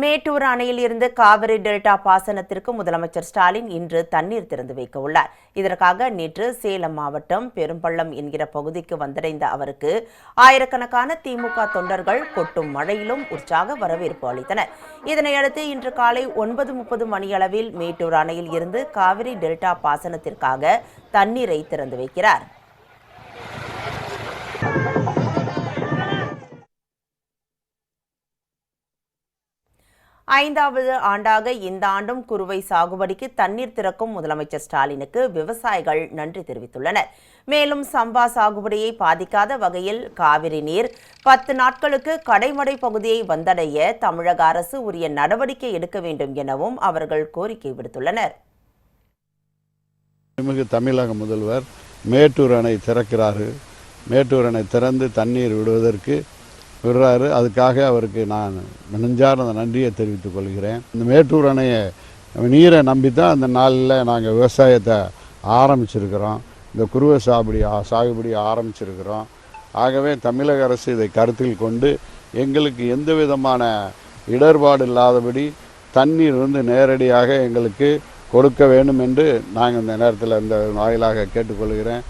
மேட்டூர் அணையில் இருந்து காவிரி டெல்டா பாசனத்திற்கு முதலமைச்சர் ஸ்டாலின் இன்று தண்ணீர் திறந்து வைக்க உள்ளார். இதற்காக நேற்று சேலம் மாவட்டம் பெரும்பள்ளம் என்கிற பகுதிக்கு வந்தடைந்த அவருக்கு ஆயிரக்கணக்கான திமுக தொண்டர்கள் கொட்டும் மழையிலும் உற்சாக வரவேற்பு அளித்தனர். இதனையடுத்து இன்று காலை ஒன்பது முப்பது மணியளவில் மேட்டூர் அணையில் இருந்து காவிரி டெல்டா பாசனத்திற்காக தண்ணீரை திறந்து வைக்கிறார். ஐந்தாவது ஆண்டாக இந்த ஆண்டும் குறுவை சாகுபடிக்கு தண்ணீர் திறக்கும் முதலமைச்சர் ஸ்டாலினுக்கு விவசாயிகள் நன்றி தெரிவித்துள்ளனர். மேலும் சம்பா சாகுபடியை பாதிக்காத வகையில் காவிரி நீர் பத்து நாட்களுக்கு கடைமடை பகுதியை வந்தடைய தமிழக அரசு உரிய நடவடிக்கை எடுக்க வேண்டும் எனவும் அவர்கள் கோரிக்கை விடுத்துள்ளனர். தமிழக முதல்வர் மேட்டூர் அணை திறக்கிறார்கள் மேட்டூர் அணை திறந்து தண்ணீர் விடுவதற்கு விடுறாரு. அதுக்காக அவருக்கு நான் நெஞ்சார்ந்த நன்றியை தெரிவித்துக் கொள்கிறேன். இந்த மேட்டூர் அணையை நீரை நம்பி தான் அந்த நாளில் நாங்கள் விவசாயத்தை ஆரம்பிச்சிருக்கிறோம். இந்த குருவை சாகுபடி சாகுபடி ஆரம்பிச்சிருக்கிறோம். ஆகவே தமிழக அரசு இதை கருத்தில் கொண்டு எங்களுக்கு எந்த விதமான இடர்பாடு இல்லாதபடி தண்ணீர் வந்து நேரடியாக எங்களுக்கு கொடுக்க வேண்டும் என்று நாங்கள் இந்த நேரத்தில் இந்த வாயிலாக கேட்டுக்கொள்கிறேன்.